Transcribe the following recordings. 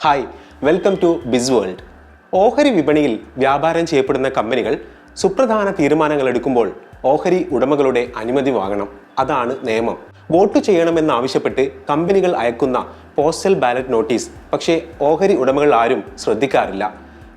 Hi welcome to Biz World ഓഹരി വിപണിയിൽ വ്യാപാരം ചെയ്യപ്പെടുന്ന കമ്പനികൾ സുപ്രധാന തീരുമാനങ്ങൾ എടുക്കുമ്പോൾ ഓഹരി ഉടമകളുടെ അനുമതി വാങ്ങണം. അതാണ് നിയമം. വോട്ട് ചെയ്യണമെന്നാവശ്യപ്പെട്ട് കമ്പനികൾ അയക്കുന്ന പോസ്റ്റൽ ബാലറ്റ് നോട്ടീസ്. പക്ഷേ ഓഹരി ഉടമകൾ ആരും ശ്രദ്ധിക്കാറില്ല.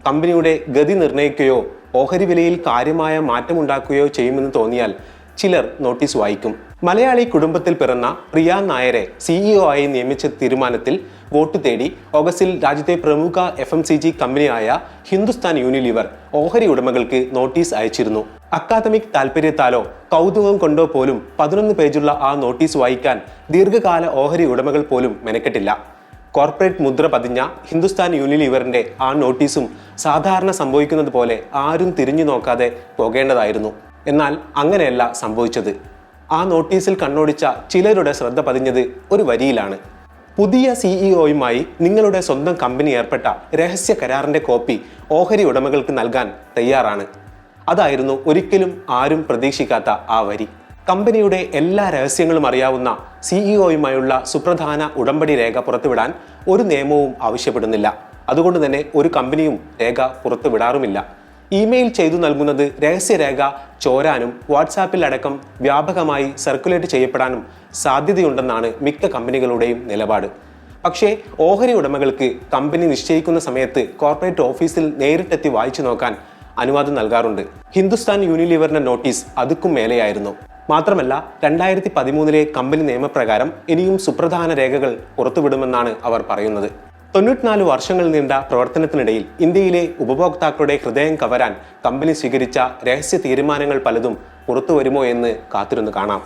കമ്പനിയുടെ ഗതി നിർണയിക്കുകയോ ഓഹരി വിലയിൽ കാര്യമായ മാറ്റമുണ്ടാക്കുകയോ ചെയ്യുമെന്ന് തോന്നിയാൽ ചിലർ നോട്ടീസ് വായിക്കും. മലയാളി കുടുംബത്തിൽ പിറന്ന പ്രിയ നായരെ സിഇഒ ആയി നിയമിച്ച തീരുമാനത്തിൽ വോട്ട് തേടി ഓഗസ്റ്റിൽ രാജ്യത്തെ പ്രമുഖ എഫ് എം സി ജി കമ്പനിയായ ഹിന്ദുസ്ഥാൻ യൂണിലിവർ ഓഹരി ഉടമകൾക്ക് നോട്ടീസ് അയച്ചിരുന്നു. അക്കാദമിക് താല്പര്യത്താലോ കൗതുകം കൊണ്ടോ പോലും പതിനൊന്ന് പേജുള്ള ആ നോട്ടീസ് വായിക്കാൻ ദീർഘകാല ഓഹരി ഉടമകൾ പോലും മെനക്കെട്ടില്ല. കോർപ്പറേറ്റ് മുദ്ര പതിഞ്ഞ ഹിന്ദുസ്ഥാൻ യൂണിലിവറിന്റെ ആ നോട്ടീസും സാധാരണ സംഭവിക്കുന്നത് പോലെ ആരും തിരിഞ്ഞു നോക്കാതെ പോകേണ്ടതായിരുന്നു. എന്നാൽ അങ്ങനെയല്ല സംഭവിച്ചത്. ആ നോട്ടീസിൽ കണ്ണോടിച്ച ചിലരുടെ ശ്രദ്ധ പതിഞ്ഞത് ഒരു വരിയിലാണ്. പുതിയ സിഇഒയുമായി നിങ്ങളുടെ സ്വന്തം കമ്പനി ഏർപ്പെട്ട രഹസ്യ കരാറിന്റെ കോപ്പി ഓഹരി ഉടമകൾക്ക് നൽകാൻ തയ്യാറാണ്. അതായിരുന്നു ഒരിക്കലും ആരും പ്രതീക്ഷിക്കാത്ത ആ വരി. കമ്പനിയുടെ എല്ലാ രഹസ്യങ്ങളും അറിയാവുന്ന സിഇഒയുമായുള്ള സുപ്രധാന ഉടമ്പടി രേഖ പുറത്തുവിടാൻ ഒരു നിയമവും ആവശ്യപ്പെടുന്നില്ല. അതുകൊണ്ട് തന്നെ ഒരു കമ്പനിയും രേഖ പുറത്തുവിടാറുമില്ല. ഇമെയിൽ ചെയ്തു നൽകുന്നത് രഹസ്യരേഖ ചോരാനും വാട്സാപ്പിൽ അടക്കം വ്യാപകമായി സർക്കുലേറ്റ് ചെയ്യപ്പെടാനും സാധ്യതയുണ്ടെന്നാണ് മിക്ക കമ്പനികളുടെയും നിലപാട്. പക്ഷേ ഓഹരി ഉടമകൾക്ക് കമ്പനി നിശ്ചയിക്കുന്ന സമയത്ത് കോർപ്പറേറ്റ് ഓഫീസിൽ നേരിട്ടെത്തി വായിച്ചു നോക്കാൻ അനുവാദം നൽകാറുണ്ട്. ഹിന്ദുസ്ഥാൻ യൂണിലിവറിന്റെ നോട്ടീസ് അതുക്കും മേലെയായിരുന്നു. മാത്രമല്ല രണ്ടായിരത്തി പതിമൂന്നിലെ കമ്പനി നിയമപ്രകാരം ഇനിയും സുപ്രധാന രേഖകൾ പുറത്തുവിടുമെന്നാണ് അവർ പറയുന്നത്. തൊണ്ണൂറ്റിനാല് വർഷങ്ങൾ നീണ്ട പ്രവർത്തനത്തിനിടയിൽ ഇന്ത്യയിലെ ഉപഭോക്താക്കളുടെ ഹൃദയം കവരാൻ കമ്പനി സ്വീകരിച്ച രഹസ്യ തീരുമാനങ്ങൾ പലതും പുറത്തു വരുമോ എന്ന് കാത്തിരുന്ന് കാണാം.